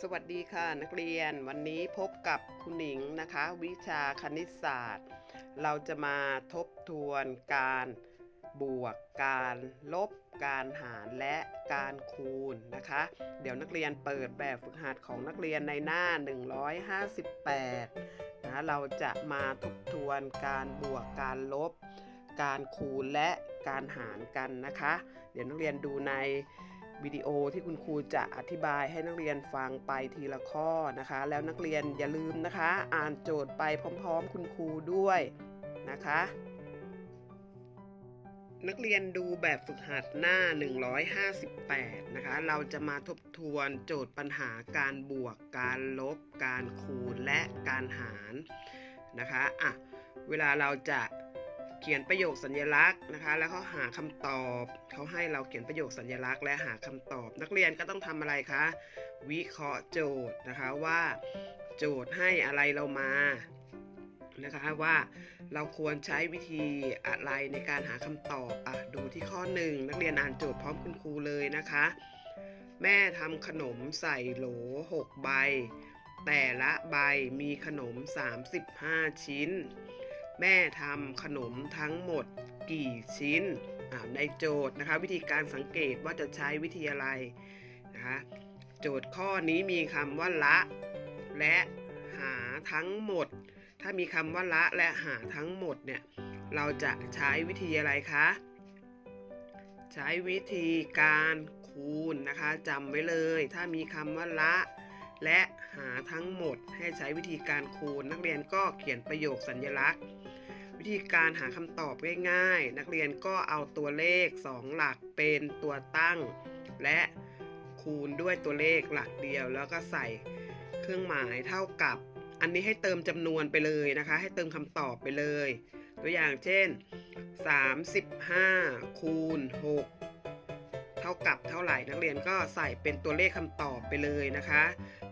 สวัสดีค่ะนักเรียนวันนี้พบกับคุณหนิงนะคะ วิชาคณิตศาสตร์ เราจะมาทบทวนการบวก การลบ การหารและการคูณนะคะ เดี๋ยวนักเรียนเปิดแบบฝึกหัดของนักเรียนในหน้า 158นะเราจะมาทบทวนการบวกการลบ การคูณและการหารกันนะคะ เดี๋ยวนักเรียนดูใน วิดีโอที่คุณครูจะอธิบายให้นักเรียนฟังไปทีละข้อนะคะ แล้วนักเรียนอย่าลืมนะคะ อ่านโจทย์ไปพร้อม ๆ คุณครูด้วยนะคะ นักเรียนดูแบบฝึกหัดหน้า 158 นะคะ เราจะมาทบทวนโจทย์ปัญหาการบวก การลบ การคูณและการหารนะคะอะเวลาเราจะ เขียนประโยคสัญลักษณ์นะคะ แล้วเขาหาคำตอบ เขาให้เราเขียนประโยคสัญลักษณ์ และหาคำตอบ นักเรียนก็ต้องทำอะไรคะ วิเคราะห์โจทย์นะคะว่า โจทย์ให้อะไรเรามานะคะว่าเราควรใช้วิธีอะไรในการหาคำตอบอะดูที่ข้อหนึ่งนักเรียนอ่านโจทย์พร้อมคุณครูเลยนะคะ แม่ทำขนมใส่โหล 6 ใบ แต่ละใบมีขนม 35 ชิ้น แม่ทำขนมทั้งหมดกี่ชิ้นในโจทย์นะคะ วิธีการสังเกตว่าจะใช้วิธีอะไรนะคะโจทย์ข้อนี้มีคำว่าละ และหาทั้งหมด ถ้ามีคำว่าละและหาทั้งหมดเนี่ยเราจะใช้วิธีอะไรคะใช้วิธีการคูณนะคะจำไว้เลย ถ้ามีคำว่าละ และหาทั้งหมดให้ใช้วิธีการคูณ นักเรียนก็เขียนประโยคสัญลักษณ์ วิธีการหาคำตอบง่ายๆ นักเรียนก็เอาตัวเลข 2 หลักเป็นตัวตั้ง และคูณด้วยตัวเลขหลักเดียว แล้วก็ใส่เครื่องหมายเท่ากับ อันนี้ให้เติมจำนวนไปเลยนะคะ ให้เติมคำตอบไปเลย ตัวอย่างเช่น 35คูณ6 เท่ากับเท่าไหร่นักเรียนก็ใส่เป็นตัวเลขคำตอบไปเลยนะคะ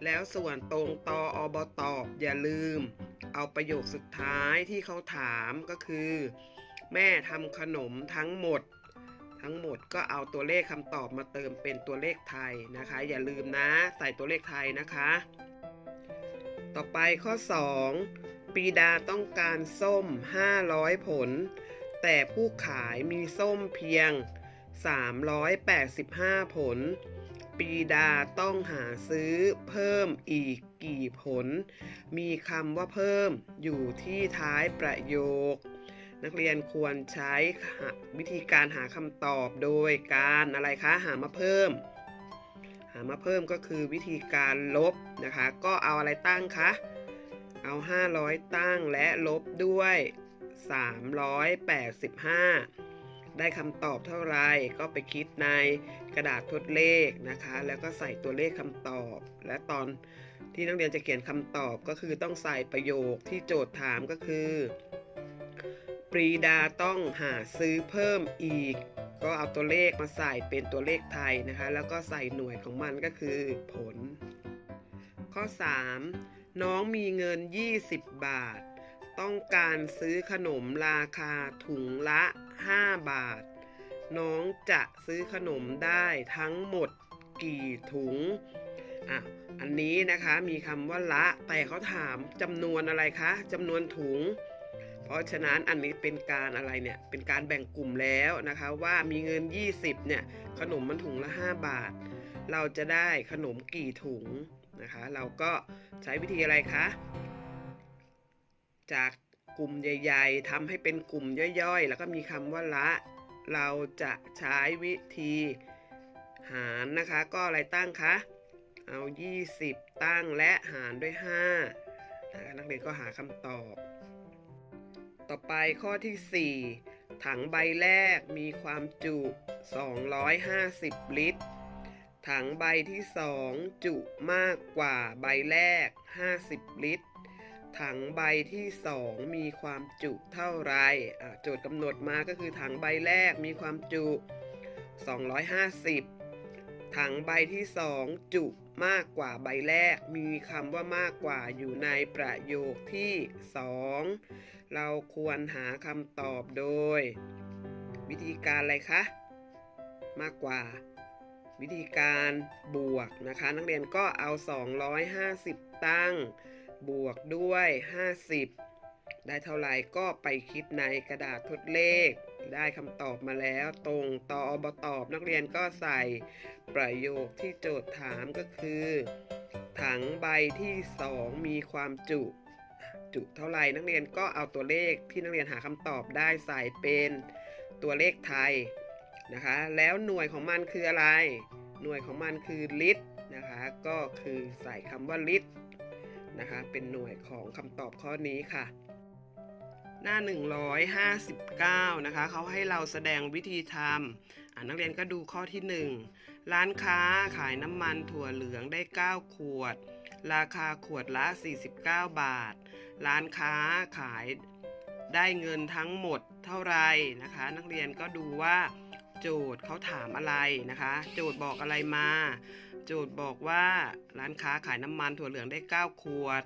แล้วส่วนตรงตออบตอบอย่าลืม เอาประโยคสุดท้ายที่เขาถามก็คือ แม่ทำขนมทั้งหมด ทั้งหมดก็เอาตัวเลขคำตอบมาเติมเป็นตัวเลขไทยนะคะ อย่าลืมนะใส่ตัวเลขไทยนะคะ ต่อไปข้อ 2 ปีดาต้องการส้ม 500 ผล แต่ผู้ขายมีส้มเพียง 385 ผล ปีดาต้องหาซื้อเพิ่มอีกกี่ผล มีคำว่าเพิ่มอยู่ที่ท้ายประโยค นักเรียนควรใช้วิธีการหาคำตอบโดยการอะไรคะหามาเพิ่ม หามาเพิ่มก็คือวิธีการลบนะคะ ก็เอาอะไรตั้งคะเอา 500 ตั้งและลบด้วย 385 ได้คำตอบเท่าไรก็ไปคิดในกระดาษทดเลขนะคะ แล้วก็ใส่ตัวเลขคำตอบ และตอนที่นักเรียนจะเขียนคำตอบก็คือต้องใส่ประโยคที่โจทย์ถามก็คือ ปรีดาต้องหาซื้อเพิ่มอีก ก็เอาตัวเลขมาใส่เป็นตัวเลขไทยนะคะ แล้วก็ใส่หน่วยของมันก็คือผล ข้อ 3 น้องมีเงิน 20 บาท ต้องการซื้อขนมราคาถุงละ 5 บาท น้องจะซื้อขนมได้ทั้งหมดกี่ถุงอะอันนี้นะคะมีคำว่าละแต่เขาถามจำนวนอะไรคะจำนวนถุง เพราะฉะนั้นอันนี้เป็นการอะไรเนี่ยเป็นการแบ่งกลุ่มแล้วนะคะว่ามีเงิน 20เนี่ยขนมมันถุงละ 5 บาท เราจะได้ขนมกี่ถุงนะคะ เราก็ใช้วิธีอะไรคะ จากกลุ่มใหญ่ ๆทำให้เป็นกลุ่มย่อยๆ แล้วก็มีคำว่าละ เราจะใช้วิธีหารนะคะ ก็อะไรตั้งคะ เอา 20 ตั้งและหารด้วย5นะคะนักเรียนก็หาคำตอบ ต่อไปข้อที่ 4 ถังใบแรกมีความจุ 250 ลิตร ถังใบที่ 2 จุมากกว่าใบแรก 50 ลิตร ถังใบที่ 2 มีความจุเท่าไรโจทย์กำหนดมาก็คือถังใบแรกมีความจุ 250 ถังใบที่ 2 จุมากกว่าใบแรก มีคำว่ามากกว่าอยู่ในประโยคที่ 2 เราควรหาคำตอบโดย วิธีการอะไรคะ มากกว่าวิธีการบวกนะคะ นักเรียนก็เอา 250 ตั้ง บวกด้วย 50 ได้เท่าไหร่ก็ไปคิดในกระดาษทดเลข ได้คำตอบมาแล้วตรงตออบตอบนักเรียนก็ใส่ประโยคที่โจทย์ถามก็คือ ถังใบที่ 2 มีความจุจุเท่าไหร่นักเรียนก็เอาตัวเลขที่นักเรียนหาคำตอบได้ใส่เป็นตัวเลขไทยนะคะ แล้วหน่วยของมันคืออะไร หน่วยของมันคือลิตรนะคะ ก็คือใส่คำว่าลิตร นะคะ เป็นหน่วยของคำตอบข้อนี้ค่ะ หน้า 159 นะคะ เขาให้เราแสดงวิธีทำนักเรียนก็ดูข้อที่ 1 ร้านค้าขายน้ำมันถั่วเหลืองได้ 9 ขวด ราคาขวดละ 49 บาท ร้านค้าขายได้เงินทั้งหมดเท่าไรนะคะ นักเรียนก็ดูว่า โจทย์เขาถามอะไรนะคะ โจทย์บอกอะไรมา โจทย์บอกว่าร้านค้าขายน้ำมันถั่วเหลืองได้ 9 ขวด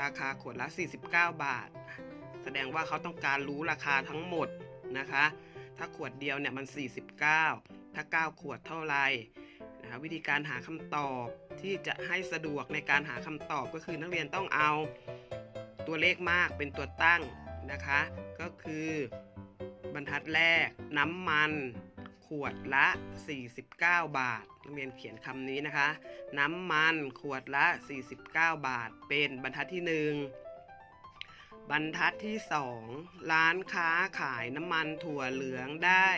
ราคาขวดละ 49 บาท แสดงว่าเขาต้องการรู้ราคาทั้งหมดนะคะ ถ้าขวดเดียวเนี่ยมัน 49 ถ้า 9 ขวดเท่าไหร่นะคะวิธีการหาคำตอบที่จะให้สะดวกในการหาคำตอบก็คือนักเรียนต้องเอาตัวเลขมากเป็นตัวตั้งนะคะ ก็คือบรรทัดแรกน้ำมัน ขวดละ 49 บาทนักเรียนเขียนคำนี้นะคะ น้ำมันขวดละ 49 บาท เป็นบรรทัดที่ 1 บรรทัดที่ 2 ร้านค้าขายน้ำมันถั่วเหลืองได้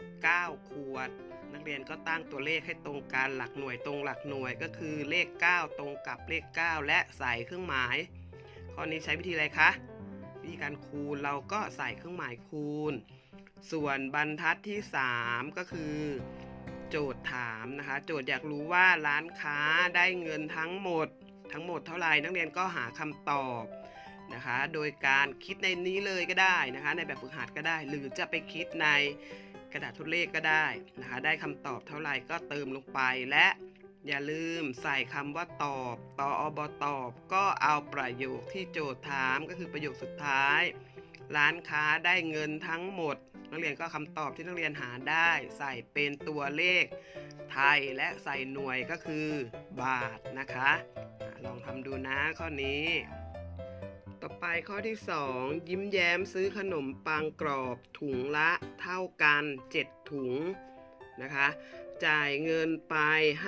9 ขวด นักเรียนก็ตั้งตัวเลขให้ตรงกันหลักหน่วยตรงหลักหน่วยก็คือเลข 9 ตรงกับเลข 9 และใส่เครื่องหมาย ข้อนี้ใช้วิธีอะไรคะวิธีการคูณเราก็ใส่เครื่องหมายคูณ ส่วนบรรทัดที่ 3 ก็คือ โจทย์ถามนะคะ โจทย์อยากรู้ว่าร้านค้าได้เงินทั้งหมด ทั้งหมดเท่าไหร่นักเรียนก็หาคำตอบนะคะ โดยการคิดในนี้เลยก็ได้นะคะ ในแบบฝึกหัดก็ได้ หรือจะไปคิดในกระดาษทดเลขก็ได้นะคะ ได้คำตอบเท่าไหร่ก็เติมลงไปและอย่าลืมใส่คำว่าตอบตออบตอบ ก็เอาประโยคที่โจทย์ถามก็คือประโยคสุดท้าย ร้านค้าได้เงินทั้งหมด นักเรียนก็คำตอบที่นักเรียนหาได้ใส่เป็นตัวเลขไทยและใส่หน่วยก็คือบาทนะคะลองทำดูนะข้อนี้ ต่อไปข้อที่ 2 ยิ้มแย้มซื้อขนมปังกรอบถุงละเท่ากัน 7 ถุงนะคะ จ่ายเงินไป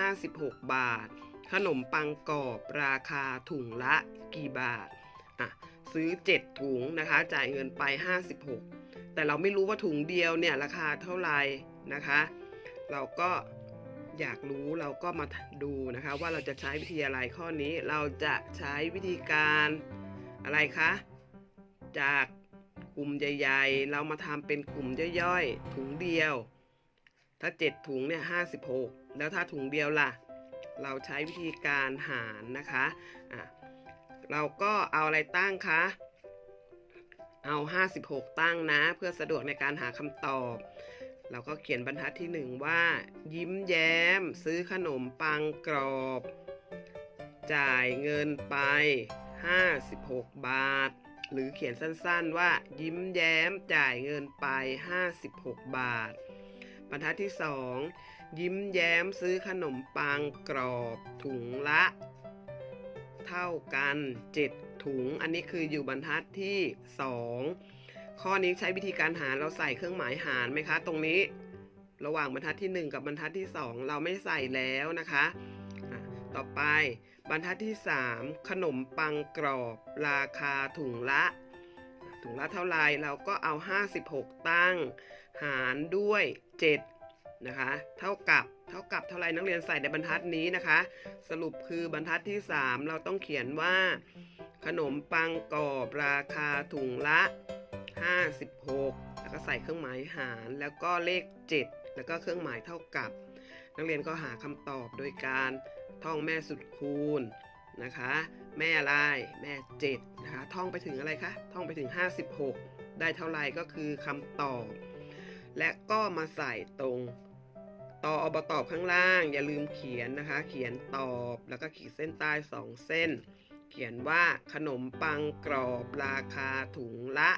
56 บาท ขนมปังกรอบราคาถุงละกี่บาทอะซื้อ 7 ถุงนะคะ จ่ายเงินไป 56 แต่เราไม่รู้ว่าถุงเดียวเนี่ยราคาเท่าไหร่นะคะ เราก็อยากรู้เราก็มาดูนะคะ ว่าเราจะใช้วิธีอะไรข้อนี้เราจะใช้วิธีการอะไรคะจากกลุ่มใหญ่ๆ เรามาทำเป็นกลุ่มย่อยๆ ถุงเดียว ถ้า 7 ถุงเนี่ย56 แล้วถ้าถุงเดียวล่ะ เราใช้วิธีการหารนะคะะเราก็เอาอะไรตั้งคะ เอา 56 ตั้งนะ เพื่อสะดวกในการหาคำตอบ เราก็เขียนบรรทัดที่ 1 ว่า ยิ้มแย้ม ซื้อขนมปังกรอบ จ่ายเงินไป 56 บาท หรือเขียนสั้นๆว่า ยิ้มแย้มจ่ายเงินไป 56 บาท บรรทัดที่ 2 ยิ้มแย้มซื้อขนมปังกรอบถุงละ เท่ากัน 7 ถุง อันนี้คืออยู่บรรทัดที่ 2 ข้อนี้ใช้วิธีการหารเราใส่เครื่องหมายหารไหมคะ ตรงนี้ระหว่างบรรทัดที่ 1 กับบรรทัดที่ 2 เราไม่ใส่แล้วนะคะ ต่อไปบรรทัดที่ 3 ขนมปังกรอบ ราคาถุงละ ถุงละเท่าไรเราก็เอา 56 ตั้ง หารด้วย 7 นะคะ เท่ากับเท่ากับเท่าไรนักเรียนใส่ในบรรทัดนี้นะคะ สรุปคือบรรทัดที่ 3 เราต้องเขียนว่า ขนมปังกรอบราคาถุงละ 56 แล้วก็ใส่เครื่องหมายหารแล้วก็เลข 7 แล้วก็เครื่องหมายเท่ากับ นักเรียนก็หาคำตอบโดยการท่องแม่สุดคูณนะคะ แม่อะไรแม่ 7 นะคะ ท่องไปถึงอะไรคะ ท่องไปถึง 56 ได้เท่าไหร่ก็คือคำตอบ และก็มาใส่ตรงต่ออบตอบข้างล่าง อย่าลืมเขียนนะคะ เขียนตอบแล้วก็ขีดเส้นใต้2เส้น ขียนว่าขนมปังกรอบราคาถุงละ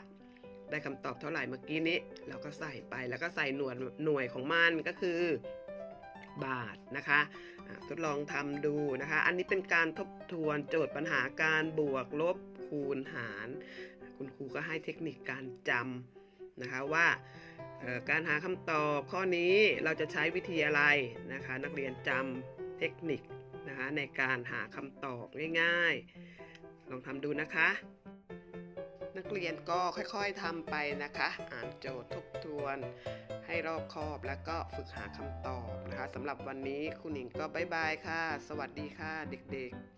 ได้คำตอบเท่าไหร่เมื่อกี้นี้เราก็ใส่ไปแล้วก็ใส่หน่วยหน่วยของมันก็คือบาทนะคะทดลองทำดูนะคะ อันนี้เป็นการทบทวนโจทย์ปัญหาการบวกลบคูณหาร คุณครูก็ให้เทคนิคการจำนะคะว่าการหาคำตอบข้อนี้เราจะใช้วิธีอะไรนะคะ นักเรียนจำเทคนิค นะคะในการหาคำตอบง่ายๆ ลองทำดูนะคะ นักเรียนก็ค่อยๆทำไปนะคะ อ่านโจทย์ทบทวน ให้รอบคอบแล้วก็ฝึกหาคำตอบนะคะสำหรับวันนี้คุณหญิงก็บ๊ายบายค่ะ สวัสดีค่ะเด็กๆ